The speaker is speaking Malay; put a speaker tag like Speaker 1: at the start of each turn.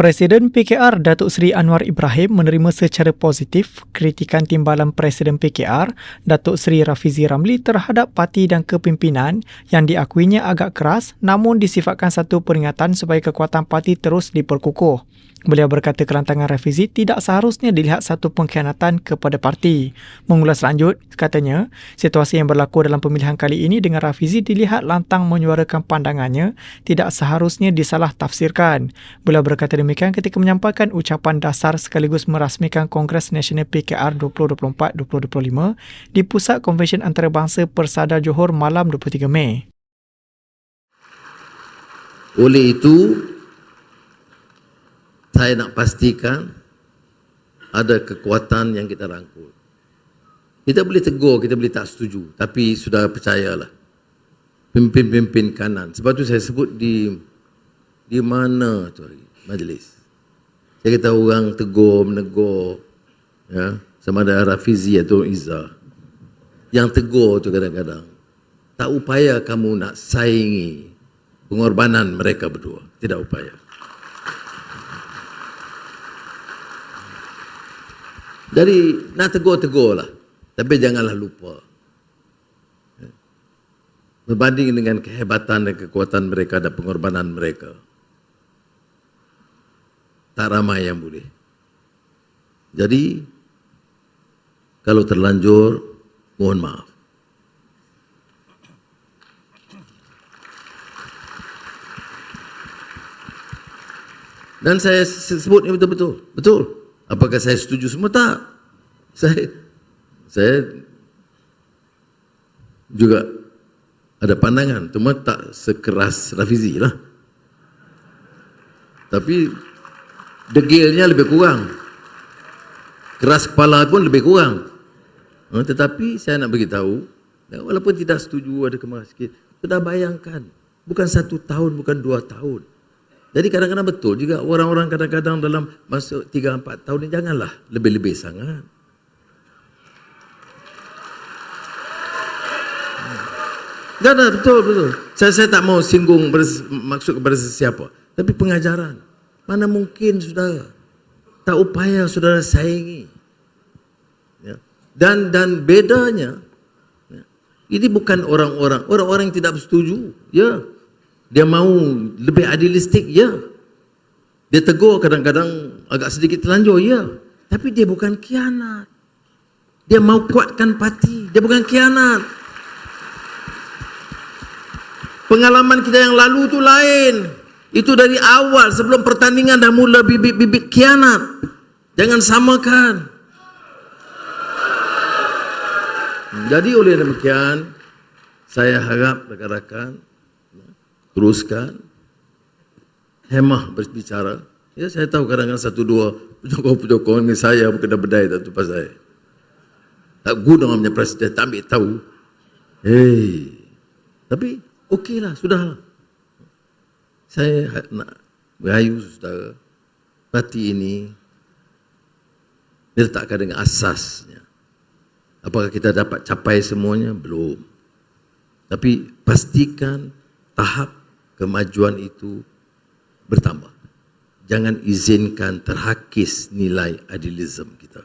Speaker 1: Presiden PKR Datuk Seri Anwar Ibrahim menerima secara positif kritikan timbalan Presiden PKR Datuk Seri Rafizi Ramli terhadap parti dan kepimpinan yang diakuinya agak keras namun disifatkan satu peringatan supaya kekuatan parti terus diperkukuh. Beliau berkata kelantangan Rafizi tidak seharusnya dilihat satu pengkhianatan kepada parti. Mengulas lanjut, katanya, situasi yang berlaku dalam pemilihan kali ini dengan Rafizi dilihat lantang menyuarakan pandangannya tidak seharusnya disalah tafsirkan. Beliau berkata demikian ketika menyampaikan ucapan dasar sekaligus merasmikan Kongres Nasional PKR 2024-2025 di Pusat Konvensyen Antarabangsa Persada Johor malam 23 Mei.
Speaker 2: Oleh itu, saya nak pastikan ada kekuatan yang kita rangkul. Kita boleh tegur, kita boleh tak setuju. Tapi sudah percayalah. Pimpin-pimpin kanan. Sebab tu saya sebut di di mana tu hari, majlis. Saya kata orang tegur, menegur. Ya, sama ada Rafizi atau Izzah. Yang tegur tu kadang-kadang. Tak upaya kamu nak saingi pengorbanan mereka berdua. Tidak upaya. Jadi nak tegur-tegur lah. Tapi janganlah lupa. Berbanding dengan kehebatan dan kekuatan mereka dan pengorbanan mereka. Tak ramai yang boleh. Jadi, kalau terlanjur, mohon maaf. Dan saya sebut ini betul-betul. Betul. Apakah saya setuju semua? Tak. Saya saya juga ada pandangan. Cuma tak sekeras Rafizi lah. Tapi degilnya lebih kurang. Keras kepala pun lebih kurang. Ha, tetapi saya nak beritahu, walaupun tidak setuju ada kemarah sikit, sudah bayangkan. Bukan satu tahun, bukan dua tahun. Jadi kadang-kadang betul juga orang-orang kadang-kadang dalam masa 3 4 tahun ni janganlah lebih-lebih sangat. Hmm. betul betul. Saya saya tak mau singgung maksud kepada sesiapa. Tapi pengajaran. Mana mungkin saudara tak upaya saudara saingi. Ya. Dan dan bedanya ya. ini bukan orang-orang orang-orang yang tidak bersetuju. Ya. Dia mau lebih adilistik, ya. Dia tegur kadang-kadang agak sedikit terlanjur, ya. Tapi dia bukan kianat. Dia mau kuatkan parti. Dia bukan kianat. Pengalaman kita yang lalu tu lain. Itu dari awal sebelum pertandingan dah mula bibit-bibit kianat. Jangan samakan. Jadi oleh demikian, saya harap rakan-rakan teruskan hemah berbicara ya saya tahu kadang-kadang satu dua pejokong-pejokong ni saya kena berdaya tak tu pasal tak guna punya presiden tak ambil tahu hei tapi okeylah sudah saya nak berayu saudara parti ini diletakkan dengan asasnya apakah kita dapat capai semuanya belum tapi pastikan tahap kemajuan itu bertambah. Jangan izinkan terhakis nilai adilisme kita.